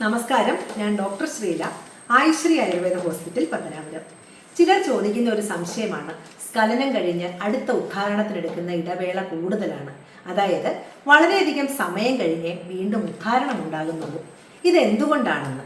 നമസ്കാരം. ഞാൻ doctor Sreela Ayushree Ayurveda hospital Pathanapuram. ചിലർ ചോദിക്കുന്ന ഒരു സംശയമാണ്. സ്കലനം കഴിഞ്ഞ് അടുത്ത ഉദ്ധാരണത്തിനെടുക്കുന്ന ഇടവേള കൂടുതലാണ്. അതായത് വളരെയധികം സമയം കഴിഞ്ഞേ വീണ്ടും ഉദ്ധാരണം ഉണ്ടാകുന്നുള്ളൂ. ഇതെന്തുകൊണ്ടാണെന്ന്?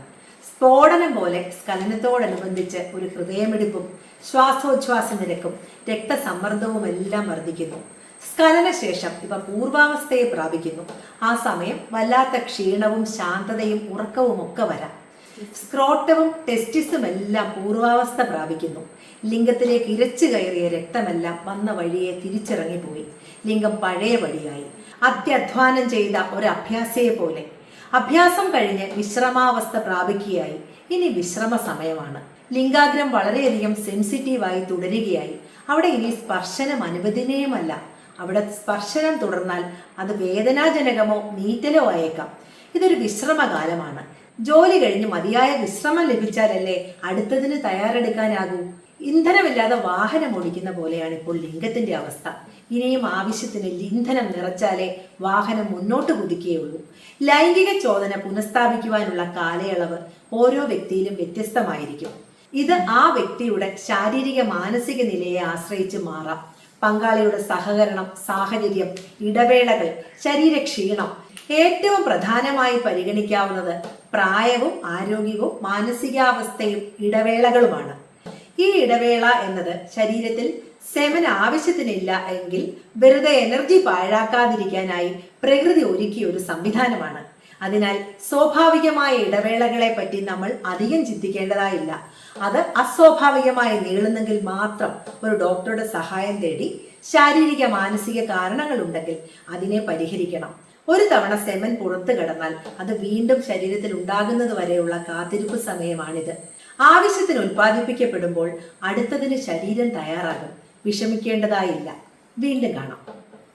സ്ഫോടനം പോലെ സ്ഖലനത്തോടനുബന്ധിച്ച് ഒരു ഹൃദയമിടിപ്പും ശ്വാസോച്ഛ്വാസ നിരക്കും രക്തസമ്മർദ്ദവും എല്ലാം വർദ്ധിക്കുന്നു. സ്ഖലനശേഷം ഇവ പൂർവാവസ്ഥയെ പ്രാപിക്കുന്നു. ആ സമയം വല്ലാത്ത ക്ഷീണവും ശാന്തതയും ഉറക്കവും ഒക്കെ വരാം. സ്ക്രോട്ടവും ടെസ്റ്റിസും എല്ലാം പൂർവാവസ്ഥ പ്രാപിക്കുന്നു. ലിംഗത്തിലേക്ക് ഇരച്ചു കയറിയ രക്തമെല്ലാം വന്ന വഴിയെ തിരിച്ചിറങ്ങിപ്പോയി. ലിംഗം പഴയ വഴിയായി. അത്യധ്വാനം ചെയ്ത ഒരു അഭ്യാസയെ പോലെ. അഭ്യാസം കഴിഞ്ഞ് വിശ്രമാവസ്ഥ പ്രാപിക്കുകയായി. ഇനി വിശ്രമ സമയമാണ് ലിംഗാഗ്രം വളരെയധികം സെൻസിറ്റീവായി തുടരുകയായി. അവിടെ ഇനി സ്പർശനം അനുവദനീയമല്ല. അവിടെ സ്പർശനം തുടർന്നാൽ അത് വേദനാജനകമോ നീറ്റലോ ആയേക്കാം. ഇതൊരു വിശ്രമകാലമാണ്. ജോലി കഴിഞ്ഞ് മതിയായ വിശ്രമം ലഭിച്ചാലല്ലേ അടുത്തതിന് തയ്യാറെടുക്കാനാകൂ? ഇന്ധനമില്ലാതെ വാഹനം ഓടിക്കുന്ന പോലെയാണ് ഇപ്പോൾ ലിംഗത്തിന്റെ അവസ്ഥ. ഇനിയും ആവശ്യത്തിന് ഇന്ധനം നിറച്ചാലേ വാഹനം മുന്നോട്ട് കുതിക്കുകയുള്ളൂ. ലൈംഗിക ചോദന പുനഃസ്ഥാപിക്കുവാനുള്ള കാലയളവ് ഓരോ വ്യക്തിയിലും വ്യത്യസ്തമായിരിക്കും. ഇത് ആ വ്യക്തിയുടെ ശാരീരിക മാനസിക നിലയെ ആശ്രയിച്ച് മാറാം. പങ്കാളിയുടെ സഹകരണം സാഹചര്യം ഇടവേളകൾ ശരീരക്ഷീണം ഏറ്റവും പ്രധാനമായി പരിഗണിക്കാവുന്നത് പ്രായവും ആരോഗ്യവും മാനസികാവസ്ഥയും ഇടവേളകളുമാണ്. ഈ ഇടവേള എന്നത് ശരീരത്തിൽ സെവൻ ആവശ്യത്തിനില്ല എങ്കിൽ വെറുതെ എനർജി പാഴാക്കാതിരിക്കാനായി പ്രകൃതി ഒരുക്കിയ ഒരു സംവിധാനമാണ്. അതിനാൽ സ്വാഭാവികമായ ഇടവേളകളെ പറ്റി നമ്മൾ അധികം ചിന്തിക്കേണ്ടതായില്ല. അത് അസ്വാഭാവികമായി നീളുന്നെങ്കിൽ മാത്രം ഒരു ഡോക്ടറുടെ സഹായം തേടി ശാരീരിക മാനസിക കാരണങ്ങൾ ഉണ്ടെങ്കിൽ അതിനെ പരിഹരിക്കണം. ഒരു തവണ സെമൻ പുറത്തു കിടന്നാൽ അത് വീണ്ടും ശരീരത്തിൽ ഉണ്ടാകുന്നത് വരെയുള്ള കാത്തിരിപ്പ് സമയമാണിത്. ആവശ്യത്തിന് ഉൽപ്പാദിപ്പിക്കപ്പെടുമ്പോൾ അടുത്തതിന് ശരീരം തയ്യാറാകും. വിഷമിക്കേണ്ടതായില്ല. വീണ്ടും കാണാം.